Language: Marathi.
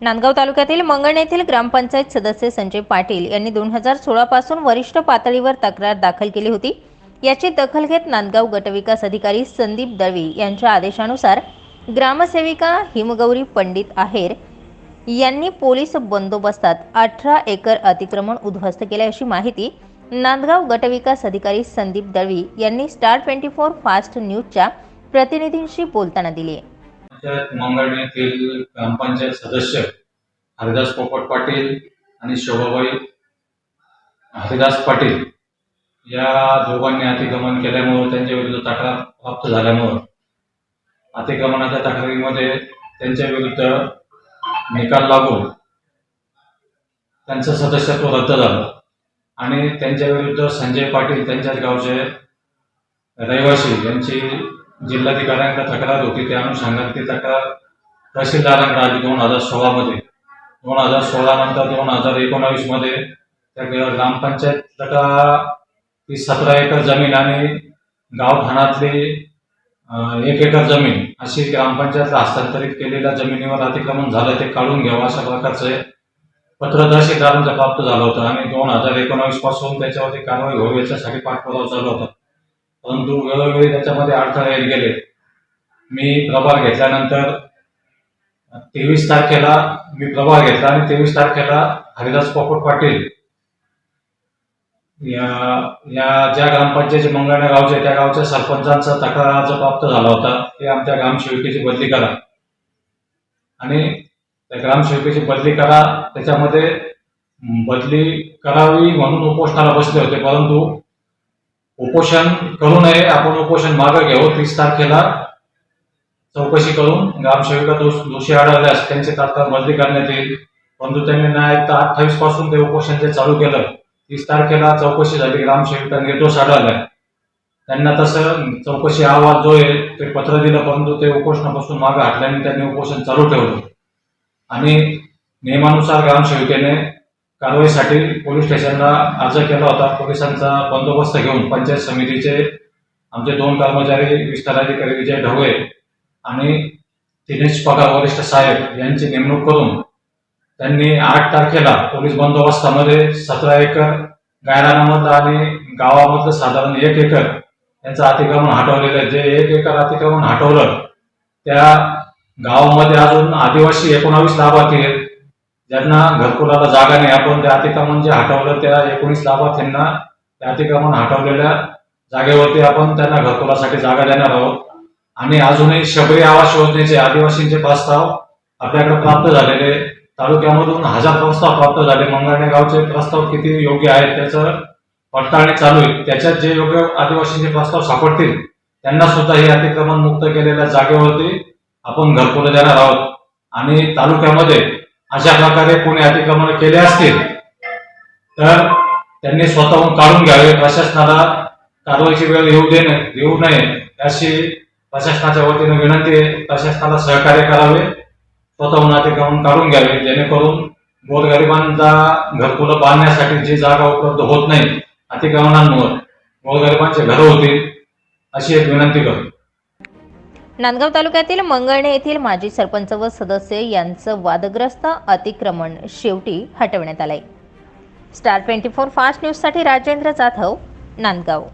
नांदगाव तालुक्यातील मंगण येथील ग्रामपंचायत सदस्य संजय पाटील यांनी दोन हजार सोळा पासून वरिष्ठ पातळीवर तक्रार दाखल केली होती. याची दखल घेत नांदगाव गटविकास अधिकारी संदीप दळवी यांच्या आदेशानुसार ग्रामसेविका हिमगौरी पंडित आहेर यांनी पोलीस बंदोबस्तात अठरा एकर अतिक्रमण उद्ध्वस्त केले अशी माहिती नांदगाव गटविकास अधिकारी संदीप दळवी यांनी स्टार ट्वेंटी फोर फास्ट न्यूजच्या प्रतिनिधींशी बोलताना दिली आहे. त्यात मंगळ येथील ग्रामपंचायत सदस्य हरिदास पोपट पाटील आणि शोभाबाई हरिदास पाटील या दोघांनी अतिक्रमण केल्यामुळे त्यांच्या विरुद्ध तक्रार प्राप्त झाल्यामुळं अतिक्रमणाच्या तक्रारीमध्ये त्यांच्या विरुद्ध निकाल लागून त्यांचं सदस्यत्व रद्द झालं. आणि त्यांच्या विरुद्ध संजय पाटील त्यांच्याच गावचे रहिवासी यांची जिल्हाधिकाऱ्यांकडे तक्रार होती त्या अनुषंगाने ती तक्रार तहसीलदारांकडे आली दोन हजार सोळामध्ये दोन हजार सोळा नंतर दोन हजार एकोणावीसमध्ये त्या ग्रामपंचायतला ती सतरा एकर जमीन आणि गावठाणातली एक एकर जमीन अशी ग्रामपंचायतला हस्तांतरित केलेल्या जमिनीवर अतिक्रमण झालं ते काढून घ्यावं अशा प्रकारचं पत्र तहसीलदारांचं प्राप्त झालं होतं आणि दोन हजार एकोणावीसपासून त्याच्यावरती कारवाई व्हावी याच्यासाठी पाठपुरावा चालू होता. परंतु वेळोवेळी त्याच्यामध्ये अडथळे येत गेले. मी प्रभार घेतल्यानंतर तेवीस तारखेला मी प्रभार घेतला आणि तेवीस तारखेला हरिदास पोपट पाटील या या ज्या ग्रामपंचायतीचे मंगळण्या गावचे त्या गावच्या सरपंचांचा तक्रार अर्ज प्राप्त झाला होता. ते आमच्या ग्रामसेविकेची बदली करा. आणि त्या ग्रामसेविकेची बदली करा त्याच्यामध्ये बदली करावी म्हणून उपोषणाला बसले होते परंतु उपोषण करू नये आपण उपोषण मागं घेऊ. तीस तारखेला चौकशी करून ग्रामसेविका दोष दोषी आढळल्यास त्यांचे तात्काळ बदली करण्यात येईल. परंतु त्यांनी नाही ऐकता अठ्ठावीसपासून ते उपोषण जे चालू केलं तीस तारखेला चौकशी झाली. ग्रामसेविका निर्दोष आढळल्या. त्यांना तसं चौकशी अहवाल जो आहे ते पत्र दिलं परंतु ते उपोषणापासून मागे हटल्याने त्यांनी उपोषण चालू ठेवलं. आणि नियमानुसार ग्रामसेविकेने कारवाईसाठी पोलीस स्टेशनला अर्ज केला होता. पोलिसांचा बंदोबस्त घेऊन पंचायत समितीचे आमचे दोन कर्मचारी विस्तार अधिकारी विजय ढवळे आणि दिनेश पगार वरिष्ठ साहेब यांची नेमणूक करून त्यांनी आठ तारखेला पोलीस बंदोबस्तामध्ये सतरा एकर गायरानामधलं आणि गावामधलं साधारण एक एकर यांचं अतिक्रमण हटवलेलं आहे. जे एक एकर अतिक्रमण हटवलं त्या गावामध्ये अजून आदिवासी एकोणावीस लाभार्थी आहेत. ज्यांना घरकुलाला जागा नाही आपण त्या अतिक्रमण जे हटवलं त्या एकोणीस लाभार्थ्यांना त्या अतिक्रमण हटवलेल्या जागेवरती आपण त्यांना घरकुलासाठी जागा देणार आहोत. आणि अजूनही शबरी आवास योजनेचे आदिवासींचे प्रस्ताव आपल्याकडे प्राप्त झालेले तालुक्यामधून हजार प्रस्ताव प्राप्त झाले. मंगळणे गावचे प्रस्ताव किती योग्य आहेत त्याचं पडताळणी चालू आहे. त्याच्यात जे योग्य आदिवासींचे प्रस्ताव सापडतील त्यांना सुद्धा हे अतिक्रमण मुक्त केलेल्या जागेवरती आपण घरकुलं देणार आहोत. आणि तालुक्यामध्ये अशा प्रकारे कोणी अतिक्रमण केले असतील तर त्यांनी स्वतःहून काढून घ्यावे. प्रशासनाला कारवाईची वेळ येऊ देणे येऊ नये अशी प्रशासनाच्या वतीने विनंती आहे. प्रशासनाला सहकार्य करावे. स्वतःहून अतिक्रमण काढून घ्यावे. जेणेकरून गोरगरिबांचा घरकुलं बांधण्यासाठी जी जागा उपलब्ध होत नाही अतिक्रमणांमुळे गोरगरिबांचे घरं होतील अशी एक विनंती करतो. नांदगाव तालुक्यातील मंगळणे येथील माजी सरपंच व सदस्य यांचं वादग्रस्त अतिक्रमण शेवटी हटवण्यात आलंय. स्टार ट्वेंटी फोर फास्ट न्यूजसाठी राजेंद्र जाधव नांदगाव.